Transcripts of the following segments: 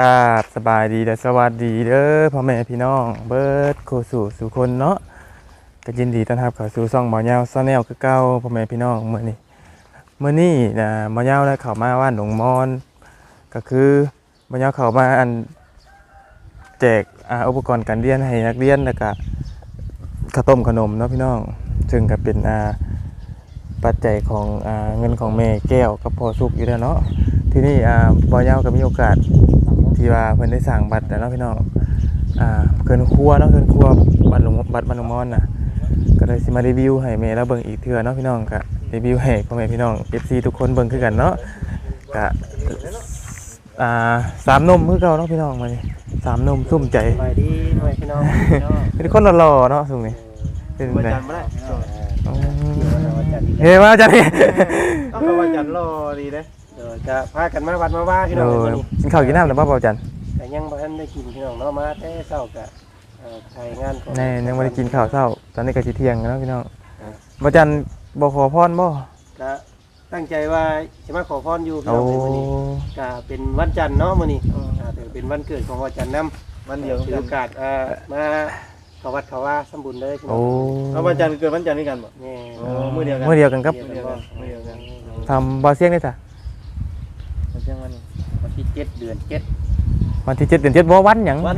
กราบสบายดีและสวัสดีเด้อพ่อแม่พี่น้อง เบิร์ดโคสู่สู่คนเนาะก็ยินดีต้อนรับเข้าสู่ช่องหมอยาวซอแนลคือเก่าพ่อแม่พี่น้องเมื้อนี้เมื้อนี้นะหมอยาวได้เข้ามาว่านหนองมอน ก็คือหมอยาวเข้ามาอันแจกอ่าอุปกรณ์การเรียนให้นักเรียนแล้วก็ข้าวต้มขนมเนาะพี่น้อง ซึ่งก็เป็นอ่าปัจจัยของอ่าเงินของแม่แก้วกับพ่อสุกอยู่แล้วเนาะ ที่นี่อ่าบ่ยาวก็มีโอกาสที่ว่าเพิ่นได้สั่งบัตรแล้วเนาะพี่น้องอ่าเกินครัวเนาะเกินครัวบัตรหลวงบัตรบ้านหลวงมอนน่ะก็เลยสิมารีวิวให้แม่แล้วเบิ่งอีกเทื่อเนาะพี่น้องก็รีวิวให้พ่อแม่พี่น้อง FC ทุกคนเบิ่งคือกันเนาะก็อ่าสามหนมคือเก่าเนาะพี่น้องมานี่สามหนมซุ่มใจสบายดีพ่อแม่พี่น้องพี่น้องเป็นคนหล่อๆเนาะซุ่มนี่เป็นวันไงจันทร์ไม่ได้ช่วงอ๋อวันจันทร์อีกเฮ้ยมาจัดนี่ต้องเข้าวันจันทร์รอดีเด้เดี๋ ยวจะพากันมาวัดมาว่าพี่น้โดองยวันนี้กินข้าวกินน้ำแล้วบ่เบาจันแต่ยังบ่ทันได้กินพี่น้องเนาะมาแต่เช้ากะเอ่อถ่ายงานของแน่ยังไม่ได้กินข้าวเช้า ตอนนี้ก็สิเที่ยงแล้วเนาะพี่น้องบ่จันบ่ขอพรบ่ก็ตั้งใจว่าจะมาขอพรอยู่พี่โอ้น้องในวันนี้ก็เป็นวันจันทร์เนาะมื้อนี้อ่าแต่เป็นวันเกิดของวันจันทร์นำวันเดียวถือกัโอนกาสอ่ามาเข้าวัดเข้าว่าสมบุญเลยพี่น้โอ้องเอาวันจันทร์เกิดวันจันทร์นี่กันบ่นี่โอ้มื้อเดียวกัน เมื่อเดียวกันครับเดียวเดียวกักันนมื้อเดียวกัน ทำบาเซียงได้จ้ะ วันเชียงวันนี้วันที่เจ็ดเดือนเจ็ดวันที่เจ็ดเดือนเจ็ดบ่วันหยังวัน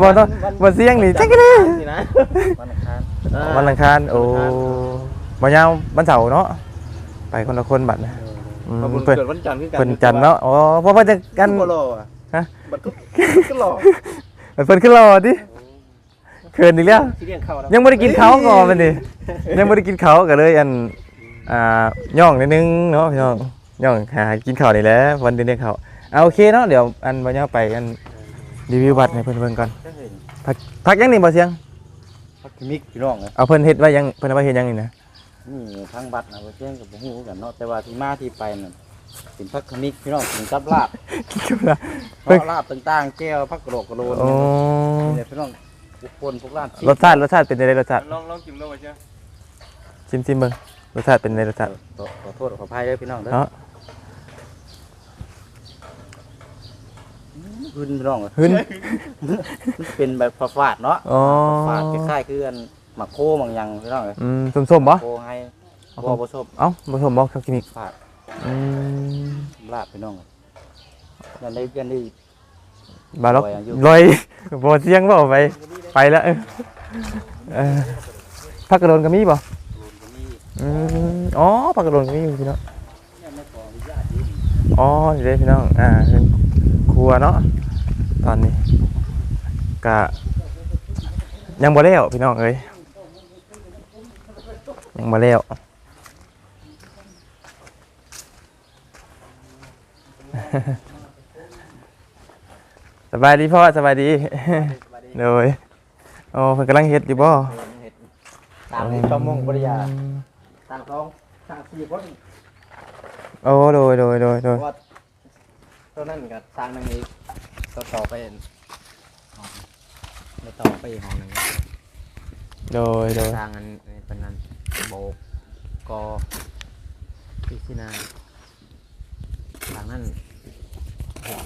บ่ต้องบ่เสียงนี่จักกันเลยนี่นะวันอังคารวันอังคารโอ้บ่ยาววันเสาร์เนาะไปคนละคนบัดนะอืมขอบคุณเพิ่นเกิดวันจันทร์คือกันเพิ่นจันทร์เนาะอ๋อเพราะว่าจะกันก็รออะฮะบัดก็ก็รอเพิ่นขึ้นรอดิเขินอีกแล้วที่เลี้ยงเข้าแล้วยังบ่ได้กินข้าวก่อนมันดิยังบ่ได้กินข้าวก็เลยอันอ่าย่องนิดนึงเนาะพี่น้อง ย่องหากินข้าวนี่แหละวันเดือนเดียวข้าวเอาโอเคเนาะเดี๋ยวอันบ่ยาวไปอันรีวิวบัตรให้เพิ่นเบิ่งก่อนพักพักยังนี่บ่เสียงพักกิมิกพี่น้องเลยเอาเพิ่นเฮ็ดไว้ยังเพิ่นเอาไว้เฮ็ดยังนี่นะนี่ทางบัตรนะบ่เช่นกับบ่ฮู้กันเนาะแต่ว่าที่มาที่ไปนั่นเป็นพักกิมิกพี่น้องเป็นกับลาบคิดกันละเพราะลาบต่างๆแก้วพักกระโหลกกระโหลนโอ้นี่แหละพี่น้องทุกคนพวกร้านรสชาติรสชาติเป็นจังไดรสชาติลองลองกินดูว่าเชียงชิมชิมเบิ่งรสชาติเป็นจังไดรสชาติขอขอโทษขออภัยเด้อพี่น้องเด้อ เนาะ หึนพี่น้องเอ้ยหึน มันเป็นแบบฝาดๆเนาะอ๋อฝาดคล้ายๆคืออันหมักโคบางอย่างพี่น้องเอ้ยอืมส้มๆบ่ โคให้เอาบ่บ่ชอบเอ้าบ่ส้มบ่ชอบกินอีกฝาดอืมลาบพี่น้องเอ้ยยันได้ยันได้บาล็อกลอยอายุลอย บ่เสียงบ่ไป ไปแล้วเออเออผักกระโดนก็มีบ่อืมอ๋อผักกระโดนก็มีอยู่พี่น้อง อ๋อนี่เด้พี่น้อง อ่าเป็น ครัวเนาะตอนนี้กะยังบ่แล้วพี่น้องเอ้ยยังบ่แล้วสบายดีพ่อสบายดีเลยโอ้เพิ่นกำลังเฮ็ดอยู่บ่ตามที่ชมมงบริยาต่างสองต่างสี่คนโอ้โดยโดยโดยโดยว่า ตัวนั้นก็สร้างหนึงอีกต่อต่อไปไม่ต่อไปอีกห้องหนึงโดยโดยสร้างอันนี้เป็นนั้นโบกกอพิซินาทางนั้น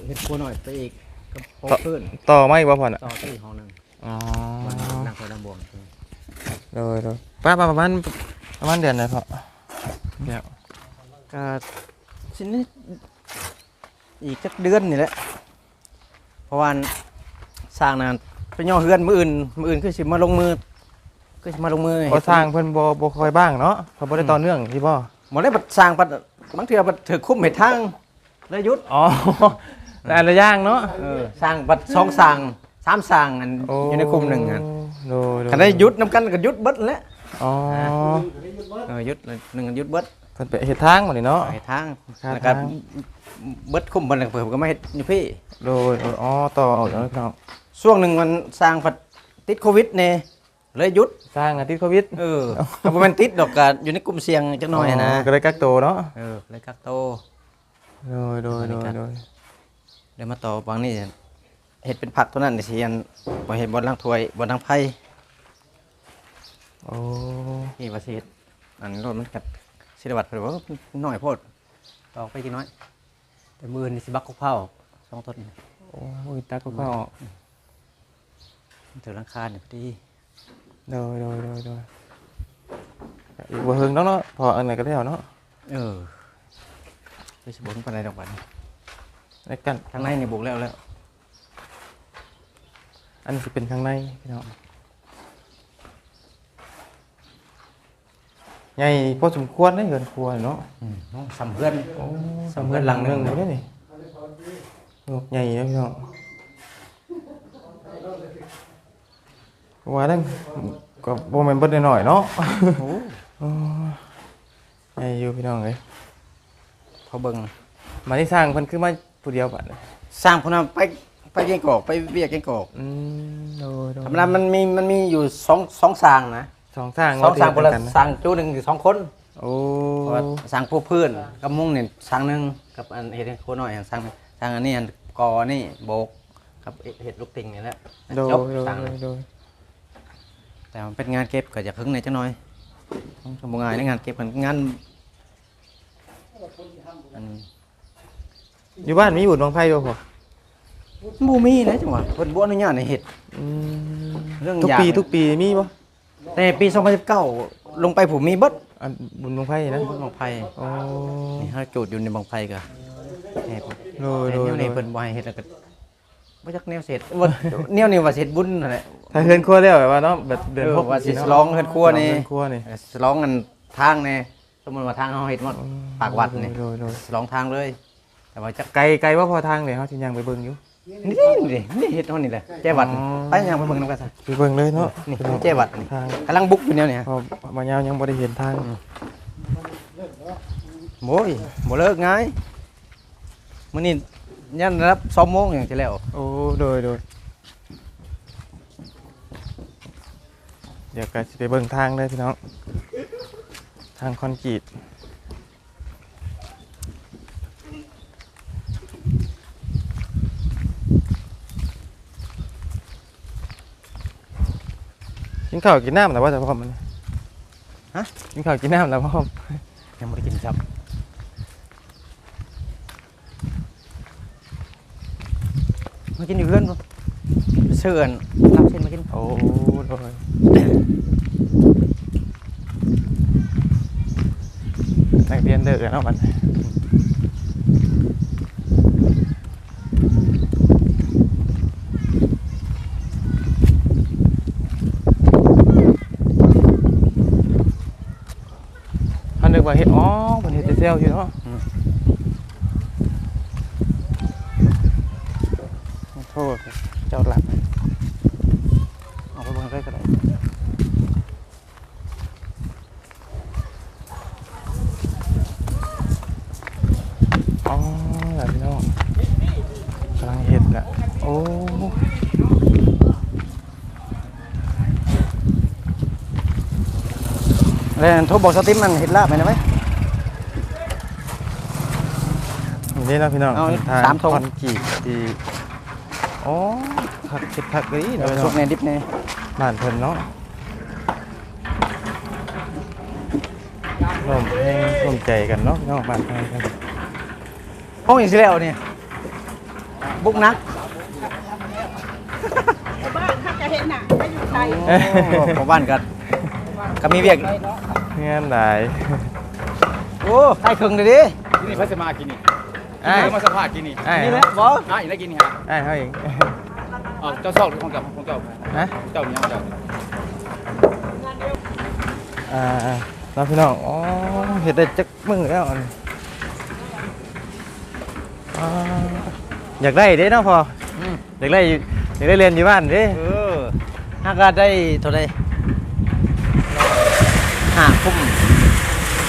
เฮ็ดครัวหน่อยไปอีกก็พอขึ้นต่อมาอีกบ่พ่อน่ะต่อไปอีกห้องหนึงอ๋อมันนั่งคอยลำบวงโดยโดยป้าป้าประมาณประมาณเดือนไหนพ่อเดี๋ยวก็ชิ้นนี้ อีกสักเดือนนี่แหละเพราะว่าสร้างนานไปย่อเฮือนมืออื่นมืออื่นคือสิมาลงมือคือสิมาลงมือบ่สร้างเพิ่นบ่บ่ค่อยบ้างเนาะเพิ่นบ่ได้ต่อเนื่องที่บ่หมดได้บัดสร้างบัดบางเทื่อบัดถือคุ้มเห็ดทางแล้วหยุดอ๋อแต่อันละอย่างเนาะเออสร้างบัดสองสร้างสามสร้างอันโอ้อยู่ในคุมหนึ่งอันโดยโดยคันได้หยุดนำกันก็หยุดเบิดแหล้วอ๋อเออหยุดเลยหนึ่งอันหยุดเบิดเพิ่นไปเฮ็ดทางบ่นี่เนาะเห็ดทางครับ แล้วก็เบิดคุ้มเบิดแล้วเพิ่นก็มาเฮ็ดอยู่พี่ โดยโดยอ๋อต่อออกแล้วพี่น้องช่วงหนึ่งมันสร้างผัดติดโควิดเนี่ยเลยหยุด สร้างอาทิตย์โควิดเออก็บ่แม่นติดดอกก็อยู่ในกลุ่มเสี่ยงจักหน่อยนะ ก็เลยกักตัวเนาะเออเลยกักโตวโดยโดยโดยโดยเดี๋ยวมาต่อบางนี่เฮ็ดเป็นผักตัวนั้นสิอันบ่เฮ็ดบ่ล้างถ้วยบ่ล้างไผ่โอ้นี่ว่าสิเฮ็ดอันรถมันกัด สิได้วัดเพิ่นว่าน้อยโพดต่อไปกี่น้อย แต่มื้อนี้สิบักกกเผาสองต้นอโอ้ยตักก็เข้าออกถึงหลังคาเนี่ยพอดีโดยโดยโดยโดยอีกบ่เฮิงเนาะเนาะพออันไหนก็ได้เอาเนาะเออไปสิบุกไปไหนดอกบันในกันทางในนี่บุกแล้วแล้ว อันนี้สิเป็นข้างในพี่น้อง ใหญ่พอสมควรได้เงินครัวเนาะอืมน้องสำเพื่อนโอ้สำเร็จหลังหนึ่งเลยได้นี่งกใหญ่เนาะพี่น้องว่าดังก็บ่แม่นเบิดน้อยๆเนาะโอ้อ๋อใหญ่อยู่พี่น้องเอ้ยพอเบิ่งมาที่สร้างเพิ่นคือมาผู้เดียวบัดเลยสร้างพวกนั้นไปไปเกงกอกไปเวียกเกงกอกอืมโดยโดยธรรมดามันมีมันมีอยู่สองสองสร้างนะ สองสร้างสองสร้างคนละเดียวกัะสร้างจูหนึ่งหรือสองคนโอ้เพราะว่าสร้างพวกเพื่อนกับมุ้งเนี่ยสร้างหนึ่งกับอันเห็ดให้โคน้อยอันสร้างสร้างอันนี้อันกอนี่โบกกับเห็ดลูกติ่งนี่แหละโดยจบโดยสร้างโดยโดยแต่มันเป็นงานเก็บก็จะพึ่งในอยจังน้อยต้องทำงานในงานเก็บมันงานอันอยู่บ้านมีบุญบังไฟบ่พอบูมีนะจังหวะเพิ่นบ่อนุญาตให้เฮ็ดอืมเรื่องทุกยากปีเลยทุกปีมีบ่ แต่ปี 2019 ลงไปผมมีเบิดอันบุญบังไฟนะบางไผโอ้นี่เฮาจูดอยู่ในบางไผก็แหบโดยแต่โดยแนวโดนี้ยเพิ่นบ่ให้เฮ็ดแล้วก็บ่จักแนวเสร็จว่าแนวนี้ว่าเสร็จบุญนั่นแหละ ถ้าเฮือนครัวแล้วแบบว่าเนาะแบบเดือนเออหกว่าสิเนาะฉลองเฮือนครัวนี่เฮือนครัวนี่ สลองกันทางแน่สมมุติว่าทางเฮาเฮ็ดหมดปากวัดนี่โดยโดย สลองทางเลย แต่ว่าจักไกลไกลว่าพอทางเลยเฮาสิยังไปเบิ่งอยู่ นี่นี่นี่เฮ็ดเฮานี่แหละแจ้วัดนี่อ๋อไปยังไปเบิ่งนำกันซะไปเบิ่งเลยเนาะนี่แจ้วัดนี่ทางกำลังบุกอยู่แนวนี้พอมายาวยังบ่ได้เห็นทางโอ้ยบ่เลิกง่ายมื้อนี้ยันรับ2โมงอย่างที่แล้วโอ้โดยโดยเดี๋ยวก็สิไปเบิ่งทางเลยพี่น้องทางคอนกรีต กินข้าวกินน้ำแล้วว่าจะพร้อมมันฮะกินข้าวกินน้ำแล้วพร้อมยังบ่ได้กินครับมากินอยู่เพื่อนบ่ไปซื้ออันรับเส้นมากินโอ้โดยนักเรียนเด้อเนาะมัน เขานึก ว่าเฮ็ดอ๋อเพิ่นเฮ็ดแต่เซลอยู่เนาะโทษเจ้าหลับเอาไปเบิ่งใกล้ก็ได้อ๋อหลับพี่น้องกำลังเฮ็ดน่ะโอ้ แล้วโทรบอกสติมมันเฮ็ดลาบไปนะไหม นี่เนาะพี่น้องเอาทางสามธงคอนกรีตที่อ๋อผักเฮ็ดผักดีเนาะพี่น้สุอกงในดิบในบ้านเพิ่นเนาะร่วมเพลงร่วมใจกันเนาะพี่น้องบ้านเพิ่นเพิ่นห้องอีกสิแล้วเนี่ยบุกนักบ้านถ้าจะเห็นน่ะไม่อยู่ไทยเอ้ยของบ้านกัน ก็มีเวียกงานหลายโอ้ใต้ครึ่งเลยดิกินนี่เพิ่นสิมากินนี่ไอ้ายเพิ่นมาสัมภาษณ์กินนี่อ้ายนี่แหละบออะอีกแล้วกินนี่ฮะอ้ายเฮาเองอ๋อเจ้าชอบหรือของเจ้าของเจ้าฮะเจ้าเนี่ยเจ้าอ่าอ่าน้องพี่น้องอ๋อเห็ดได้จักมือแล้วอันอ่าอยากได้เด้เนาะพอออยากได้อยู่อยากได้เรียนอยู่บ้านเด้เออถ้าก็ได้เท่าไร ห้าคุ้ม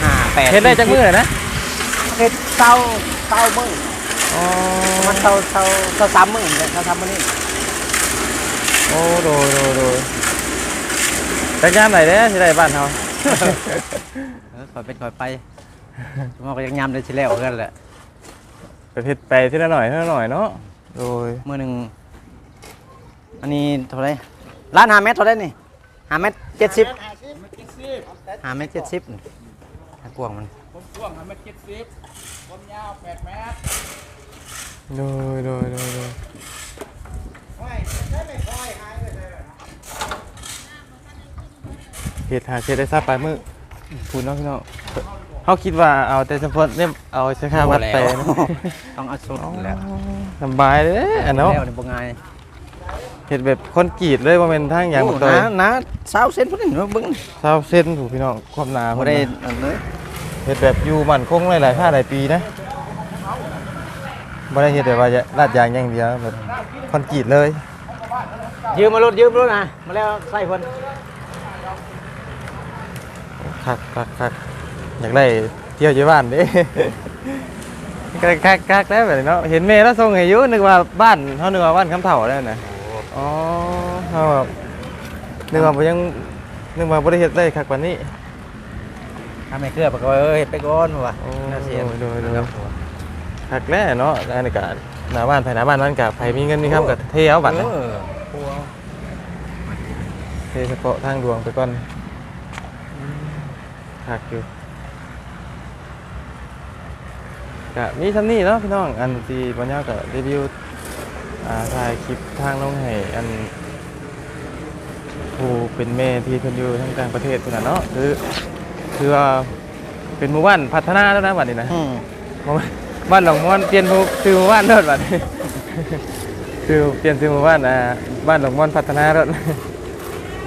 ห้าแปดเห็ดได้จักมือนะเฮ็ดเต้าเต้ามืออ๋อมันเต้าเต้าเต้าสามมือเนี่ยเต้าสามมือนี่โอ้โดยโดยโดยจักยามไหนเด้สิได้บ้านเฮาเออคอยเป็นคอยไปมันก็ยังยำได้ชิแล้วกันแหละไปเฮ็ดไปทีละหน่อยทีละหน่อยเนาะโดยมือหนึ่งอันนี้เท่าไรร้านหาเม็ดเท่าไรนี่หาเม็ดเจ็ดสิบ ห้าเมตรเจ็ดสิบถ้ากวางมันผมกว้างหาเมตรเจ็ดสิบผมยาวแปดเมตรโดยโดยโดยโดยเหตุหาเศษได้ทราบไปมือคุณน้องพี่น้องเขาคิดว่าเอาแต่เฉพาะเนี่ยเอาเฉพาะวัดไปนะต้องเอาสุดแล้วสบายเลยอันเนาะแล้วในบงไง เฮ็ดแบบคนกรีดเลยบ่แม่นทางอย่างบ่ตอยนะนะสาวเส้นพุ่นนี่เบิ่งเศร้าเส้นถูกพี่น้องความหนาบ่เพิ่นได้น่ะอันเลยเฮ็ดแบบอยู่มั่นคงหลายๆผ้าหลายปีนะบ่ได้เฮ็ดแบบว่าจะลาดยางอย่างเดียวแบบคอนกรีตเลยยืมมารถยืมรถนะมาแล้วใส่เพิ่นคักคักคักอยากได้เที่ยวอยู่บ้านเด้คักคักคักแล้วแบบนี้เนาะเห็นแม่แล้วส่งให้อยู่นึกว่าบ้านเฮานึกว่าบ้านคำเฒ่าแล้วนะ อ๋อเฮาแบบนึกว่าบ่ยังนึกว่าบ่ได้เฮ็ดได้คักปานนี้ ทำให้เกลือไปก็เอ้ยไปก่อนว่าโอ้น่าเสียโดยโดยคักแล้วเนาะอันนี้ก็หน้าบ้านภายหน้าบ้านนั้นก็ไผมีเงินมีคำก็เทเอาบัตรนะเออเทเฉพาะทางดวงไปก่อนคักอยู่ก็มีทำนี่เนาะพี่น้องอันที่บรรยากาศรีวิว อ่าถ่ายคลิปทางน้องให้อันผู้เป็นแม่ที่เพิ่นอยู่ทางต่างประเทศพุ่นน่ะเนาะคือคือว่าเป็นหมู่บ้านพัฒนาแล้วนะบัดนี้นะอืมหมู่บ้านบ้านหลงม่วนเปลี่ยนหมู่ชื่อหมู่บ้านเลิศบัดนี้ ชื่อเปลี่ยนชื่อหมู่บ้านอ่าบ้านหลงม่วนพัฒนาเลิศ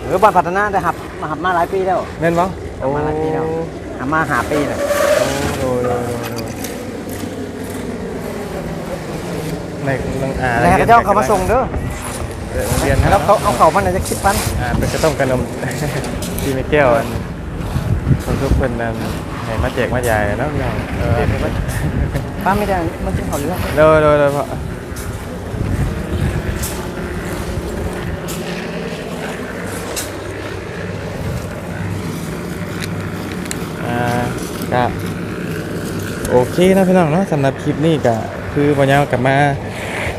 หรือบ้านพัฒนาได้หับมาหับมาหลายปีแล้ว แม่นบ่เอามาหลายปีแล้วหับมาหาปีแล้ว โอ้โดยโดยโดยโดย ในโรงอ่าแล้วให้เขาเจ้าเขามาส่งเด้อเออโรงเรียนนะแล้วเขาเอาเขามันจะคิดปันอ่าเป็นกระต้มกระนมที่ไม่แก้วอันคนทุกคนนั้นให้มาแจกมาใหญ่เนาะพี่น้องเออป้าไม่ได้มันกินเขาเรื่องโดยโดยโดยเพราะอ่าก็โอเคนะพี่น้องเนาะสำหรับคลิปนี้ก็ คือวันยาวกลับมา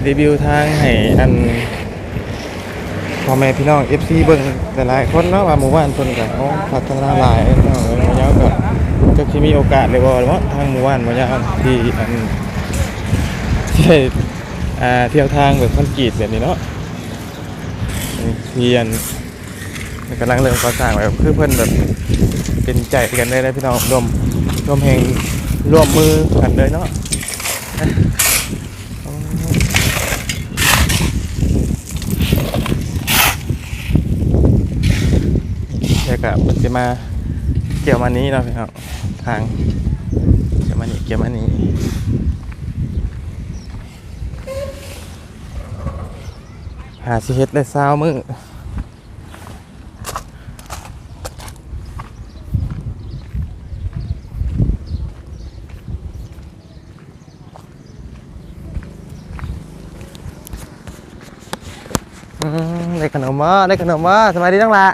รีวิวทางให้อันพ่อแม่พี่น้อง FC เบิ่งหลายๆคนเนาะว่าหมู่บ้านเพิ่นก็โอ้พัฒนาหลายเนาะวันยาวก็จะสิมีโอกาสได้บ่เนาะทางหมู่บ้านวันยาวที่อันที่อ่าเที่ยวทางแบบคอนกรีตแบบนี้เนาะเพียนกำลังเริ่มก่อสร้างแบบคือเพิ่อนแบบเป็นใจกันเลยนะพี่น้องรวมรวมแห่งร่วมมือกันเลยเนาะ แล้วก็มันจะมาเกี่ยวมานี้เนาะพี่น้องทางเกี่ยวมานี้เกี่ยวมานี้หาสิเฮ็ดได้เช้ามื้อ มได้ขนมมาได้ขนมมาสบายดีจังละ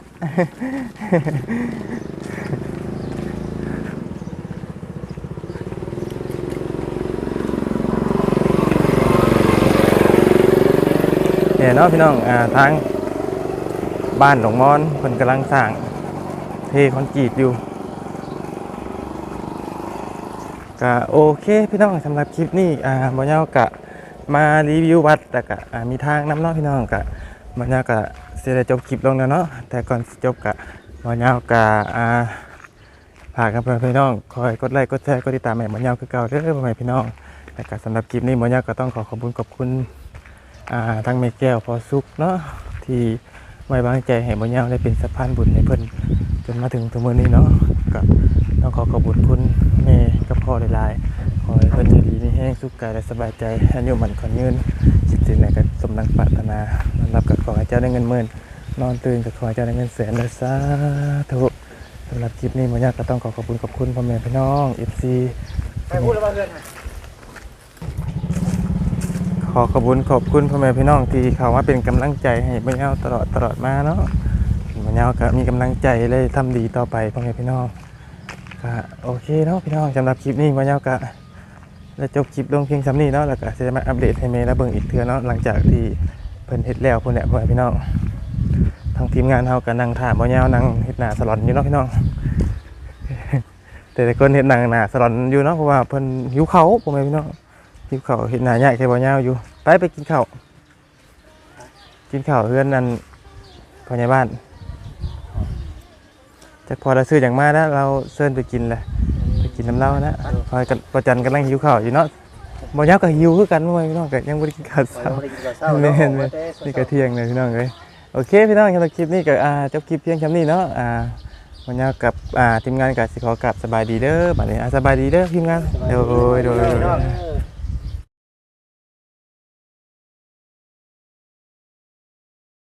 เนี่ยเนาะพี่น้องอ่าทางบ้านหลงมอนเพิ่นกำลังสร้างเทคอนกรีตอยู่ก็โอเคพี่น้องสำหรับคลิปนี้อ่าบ่ยาวกะมารีวิววัดแต่กะมีทางน้ำเนาะพี่น้องกะ บ่ยาวกะสิได้จบคลิปลงแล้วเนาะแต่ก่อนจบกะบ่ยาวกะอ่าฝากกับพี่น้องคอยกดไลค์กดแชร์กดติดตามให้บ่ยาวคือเก่าเด้อพ่อแม่พี่น้องแต่กะสำหรับคลิปนี้บ่ยาวก็ต้องขอขอบคุณขอบคุณอ่าทั้งเมแก้วพอสุกเนาะที่ไว้วางใจให้บ่ยาวได้เป็นสะพานบุญให้เพิ่นจนมาถึงตัวมื้อนี้เนาะก็ต้องขอขอบคุณคุณแม่กับพ่อหลายๆขอให้เพิ่นอยู่ดีมีแห้งสุขกายและสบายใจอายุมันขอนยืน คิดสิ่งใดก็สมดังปรารถนานอนรับก็ขอให้เจ้าได้เงินหมื่นนอนตื่นก็ขอให้เจ้าได้เงินแสนเลยสาธุสำหรับคลิปนี้บ่ยาวก็ต้องขอขอบคุณขอบคุณพ่อแม่พี่น้อง FC ไปพูดแล้วว่าเพื่อนขอขอบคุณขอบคุณพ่อแม่พี่น้องที่เข้ามาเป็นกำลังใจให้บ่ยาวตลอดตลอดมาเนาะบ่ยาวก็มีกำลังใจเลยทำดีต่อไปพ่อแม่พี่น้องก็โอเคเนาะพี่น้องสำหรับคลิปนี้บ่ยาวก็ ได้จบคลิปลงเพียงสำนี้เนาะแล้วก็จะมาอัปเดตให้เมย์และเบิ่งอีกเทื่อเนาะหลังจากที่เพิ่นเฮ็ดแล้วพุ่นแหละพ่อพี่น้องทางทีมงานเฮาก็นั่งถามบ่ยาวนั่งเฮ็ดหน้าสลอนอยู่เนาะพี่น้องแต่แต่คนเฮ็ดหน้าหน้าสลอนอยู่เนาะเพราะว่าเพิ่นหิวข้าวพ่อแม่พี่น้องกินข้าวเห็นหน้าใหญ่แค่บ่ยาวอยู่ ไปไปกินข้าวกินข้าวเพื่อนนั่นพ่อใหญ่บ้านจักพอเราซื้ออย่างมาแล้วเราเชิญไปกินแหละ กินน้ำเหล้านะพอกันประจันกำลังหิวข้าวอยู่เนาะบ่ยักก็หิวคือกันพ่อแม่พี่น้องก็ยังบ่ได้กินข้าวเราเช้าบ่ได้กินข้าวเช้าแม่เนาะนๆนี่ก็เที่ยงเลยพี่น้องเอ้ยโอเคพี่น้องสำหรับคลิปนี้ก็อ่าจบคลิปเพียงแค่นี้เนาะอ่าวันนี้กับอ่าทีมงานก็สิขอกลับสบายดีเด้อบัดนี้อ่าสบายดีเด้อทีมงานโดยโดย